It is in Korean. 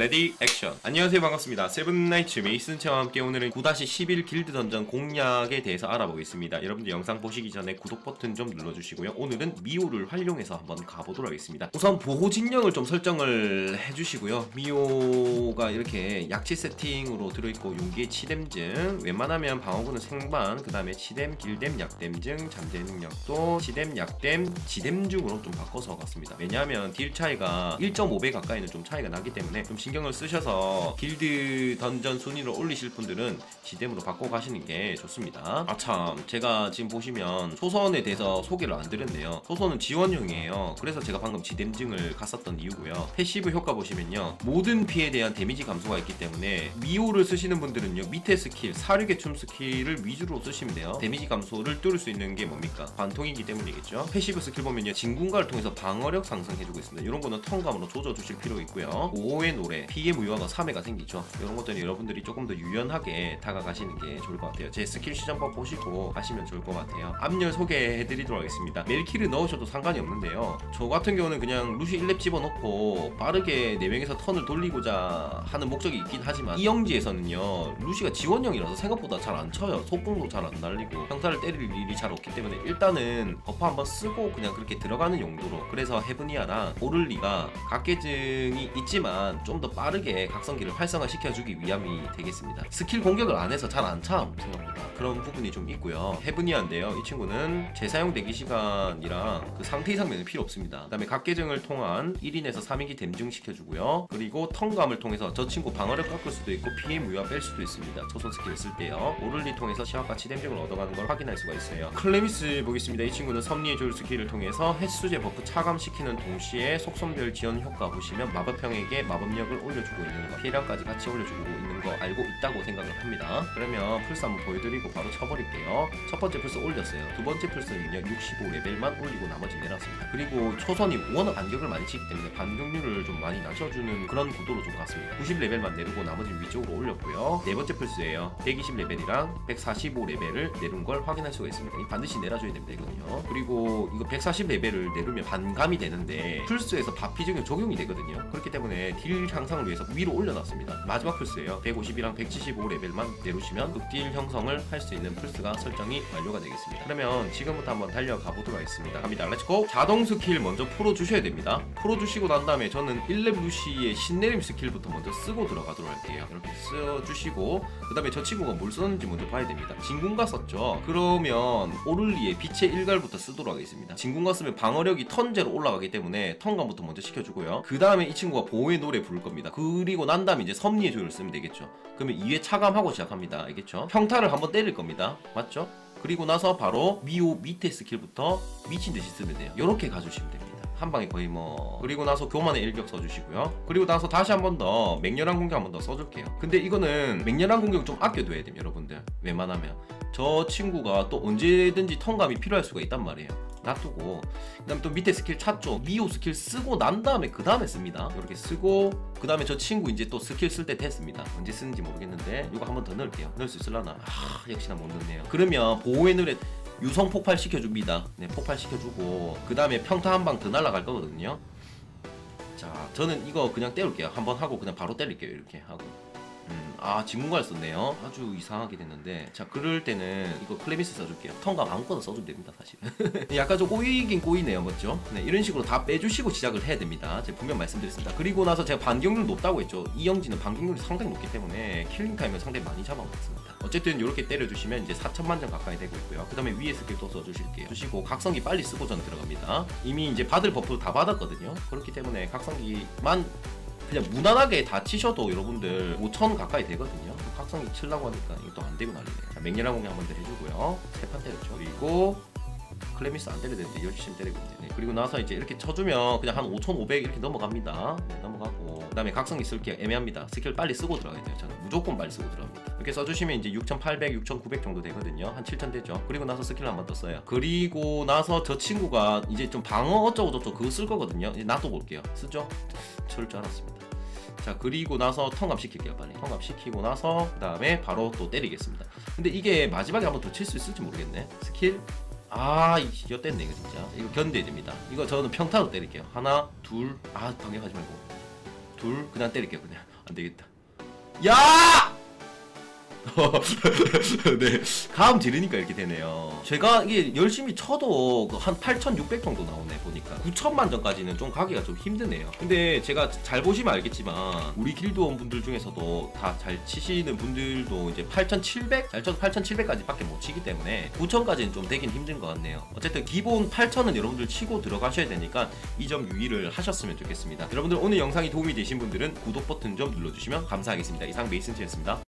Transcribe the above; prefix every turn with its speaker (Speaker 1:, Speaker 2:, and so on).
Speaker 1: 레디 액션. 안녕하세요. 반갑습니다. 세븐나이츠 메이슨체와 함께 오늘은 9-11 길드 던전 공략에 대해서 알아보겠습니다. 여러분들 영상 보시기 전에 구독 버튼 좀 눌러주시고요. 오늘은 미오를 활용해서 한번 가보도록 하겠습니다. 우선 보호 진영을 좀 설정을 해주시고요. 미오가 이렇게 약치 세팅으로 들어있고 용기의 치댐증 웬만하면 방어구는 생반 그 다음에 치댐, 길댐, 약댐증 잠재 능력도 치댐, 약댐, 지댐증으로 좀 바꿔서 갔습니다. 왜냐하면 딜 차이가 1.5배 가까이는 좀 차이가 나기 때문에 좀 신경 을 쓰셔서 길드 던전 순위를 올리실 분들은 지뎀으로 바꿔 가시는 게 좋습니다. 아 참 제가 지금 보시면 소선에 대해서 소개를 안 드렸네요. 소선은 지원용이에요. 그래서 제가 방금 지뎀증을 갔었던 이유고요. 패시브 효과 보시면요. 모든 피에 대한 데미지 감소가 있기 때문에 미호를 쓰시는 분들은요. 밑에 스킬, 사륙의 춤 스킬을 위주로 쓰시면 돼요. 데미지 감소를 뚫을 수 있는 게 뭡니까? 관통이기 때문이겠죠. 패시브 스킬 보면요. 진군가를 통해서 방어력 상승해주고 있습니다. 이런 거는 턴감으로 조져주실 필요가 있고요. 5회 노래, 피해 무효화가 3회가 생기죠. 이런 것들은 여러분들이 조금 더 유연하게 다가가시는 게 좋을 것 같아요. 제 스킬 시전법 보시고 가시면 좋을 것 같아요. 앞열 소개해드리도록 하겠습니다. 멜키를 넣으셔도 상관이 없는데요. 저 같은 경우는 그냥 루시 1렙 집어넣고 빠르게 4명에서 턴을 돌리고자 하는 목적이 있긴 하지만 이 영지에서는요 루시가 지원형이라서 생각보다 잘 안 쳐요. 속공도 잘 안 날리고 평타를 때릴 일이 잘 없기 때문에 일단은 버프 한번 쓰고 그냥 그렇게 들어가는 용도로 그래서 헤브니아랑 오를리가 각계증이 있지만 좀 더 빠르게 각성기를 활성화시켜주기 위함이 되겠습니다. 스킬 공격을 안 해서 잘 안 참 생각보다 그런 부분이 좀 있고요. 헤브니아인데요. 이 친구는 재사용 대기 시간이랑 그 상태 이상 면은 필요 없습니다. 그 다음에 각계증을 통한 1인에서 3인기 댐증시켜주고요. 그리고 턴감을 통해서 저 친구 방어력 깎을 수도 있고 피해 무효화 뺄 수도 있습니다. 초선 스킬을 쓸 때요. 오를리 통해서 시합과 치댐증을 얻어가는 걸 확인할 수가 있어요. 클레미스 보겠습니다. 이 친구는 섭리의 조율 스킬을 통해서 횟수제 버프 차감시키는 동시에 속성별 지원 효과 보시면 마법형에게 마법력을 올려주고 있는 거 피해량까지 같이 올려주고 있는 거 알고 있다고 생각을 합니다. 그러면 플스 한번 보여드리고 바로 쳐버릴게요. 첫 번째 플스 올렸어요. 두 번째 플스는요 65레벨만 올리고 나머지 내놨습니다. 그리고 초선이 워낙 반격을 많이 치기 때문에 반격률을 좀 많이 낮춰주는 그런 구도로 좀 갔습니다. 90레벨만 내리고 나머지는 위쪽으로 올렸고요. 네 번째 플스예요. 120레벨이랑 145레벨을 내린 걸 확인할 수가 있습니다. 이 반드시 내려줘야 됩니다. 이거는요. 그리고 이거 140레벨을 내리면 반감이 되는데 플스에서 바피적인 적용이 되거든요. 그렇기 때문에 딜 향상 을 위해서 위로 올려놨습니다. 마지막 플스예요. 150이랑 175 레벨만 내려주시면 극딜 형성을 할 수 있는 플스가 설정이 완료가 되겠습니다. 그러면 지금부터 한번 달려가 보도록 하겠습니다. 갑니다. 렛츠고! 자동 스킬 먼저 풀어주셔야 됩니다. 풀어주시고 난 다음에 저는 1렙 루시의 신내림 스킬부터 먼저 쓰고 들어가도록 할게요. 이렇게 써주시고 그 다음에 저 친구가 뭘 썼는지 먼저 봐야 됩니다. 진군가 썼죠? 그러면 오를리의 빛의 일갈부터 쓰도록 하겠습니다. 진군가 쓰면 방어력이 턴제로 올라가기 때문에 턴감부터 먼저 시켜주고요. 그 다음에 이 친구가 보호의 노래 부를 겁니다. 그리고 난 다음에 이제 섭리의 조율을 쓰면 되겠죠. 그러면 2회 차감하고 시작합니다. 알겠죠? 평타를 한번 때릴 겁니다. 맞죠? 그리고 나서 바로 미오 밑에 스킬부터 미친 듯이 쓰면 돼요. 이렇게 가주시면 됩니다. 한 방에 거의 뭐 그리고 나서 교만의 일격 써주시고요 그리고 나서 다시 한 번 더 맹렬한 공격 한 번 더 써줄게요 근데 이거는 맹렬한 공격 좀 아껴둬야 됩니다 여러분들 웬만하면 저 친구가 또 언제든지 턴감이 필요할 수가 있단 말이에요 놔두고 그 다음에 또 밑에 스킬 찾죠 미호 스킬 쓰고 난 다음에 그 다음에 씁니다 이렇게 쓰고 그 다음에 저 친구 이제 또 스킬 쓸 때 됐습니다 언제 쓰는지 모르겠는데 이거 한 번 더 넣을게요 넣을 수 있을라나 아 역시나 못 넣네요 그러면 보호의 노래 유성 폭발 시켜줍니다. 네, 폭발 시켜주고 그 다음에 평타 한 방 더 날아갈 거거든요. 자, 저는 이거 그냥 때릴게요. 한번 하고 그냥 바로 때릴게요. 이렇게 하고. 음, 아, 지문갈 썼네요. 아주 이상하게 됐는데. 자, 그럴 때는 이거 클레미스 써줄게요. 턴감 아무거나 써주면 됩니다, 사실. 약간 좀 꼬이긴 꼬이네요, 맞죠? 네, 이런 식으로 다 빼주시고 시작을 해야 됩니다. 제가 분명 말씀드렸습니다. 그리고 나서 제가 반격률 높다고 했죠. 이영지는 반격률이 상당히 높기 때문에 킬링 타임을 상당히 많이 잡아먹습니다. 어쨌든 이렇게 때려주시면 이제 4천만 점 가까이 되고 있고요. 그 다음에 위에 스킬 또 써주실게요. 주시고 각성기 빨리 쓰고 저는 들어갑니다. 이미 이제 받을 버프 다 받았거든요. 그렇기 때문에 각성기만 그냥 무난하게 다 치셔도 여러분들 5천 가까이 되거든요. 각성기 치려고 하니까 이것도 안 되고 난리네. 자, 맹렬한 공격 한번 더 해주고요. 세판 때렸죠. 그리고 클레미스 안 때려야 되는데 열심히 때리고 있네. 네, 그리고 나서 이제 이렇게 쳐주면 그냥 한 5,500 이렇게 넘어갑니다. 네, 넘어가고 그 다음에 각성기 쓸 게 애매합니다. 스킬 빨리 쓰고 들어가야 돼요. 저는 무조건 빨리 쓰고 들어갑니다. 이렇게 써주시면 이제 6,800, 6,900 정도 되거든요. 한 7,000 되죠. 그리고 나서 스킬 한번 더 써요. 그리고 나서 저 친구가 이제 좀 방어 어쩌고 저쩌고 그거 쓸 거거든요. 이제 놔둬 볼게요. 쓰죠? 저럴 줄 알았습니다. 자 그리고 나서 턴감 시킬게요 빨리. 턴감 시키고 나서 그 다음에 바로 또 때리겠습니다. 근데 이게 마지막에 한번 더 칠 수 있을지 모르겠네. 스킬? 아 이거 뗐네 이거 진짜. 이거 견뎌야 됩니다. 이거 저는 평타로 때릴게요. 하나 둘 아 방해하지 말고. 둘 그냥 때릴게요 그냥. 안 되겠다. 야! 네, 감 지르니까 이렇게 되네요. 제가 이게 열심히 쳐도 그한 8,600 정도 나오네 보니까 9천만 점까지는 좀 가기가 좀 힘드네요. 근데 제가 잘 보시면 알겠지만 우리 길드원 분들 중에서도 다 잘 치시는 분들도 이제 8,700, 잘 쳐도 8,700까지 밖에 못 치기 때문에 9천까지는 좀 되긴 힘든 것 같네요. 어쨌든 기본 8천은 여러분들 치고 들어가셔야 되니까 이 점 유의를 하셨으면 좋겠습니다. 여러분들 오늘 영상이 도움이 되신 분들은 구독 버튼 좀 눌러주시면 감사하겠습니다. 이상 메이슨치였습니다.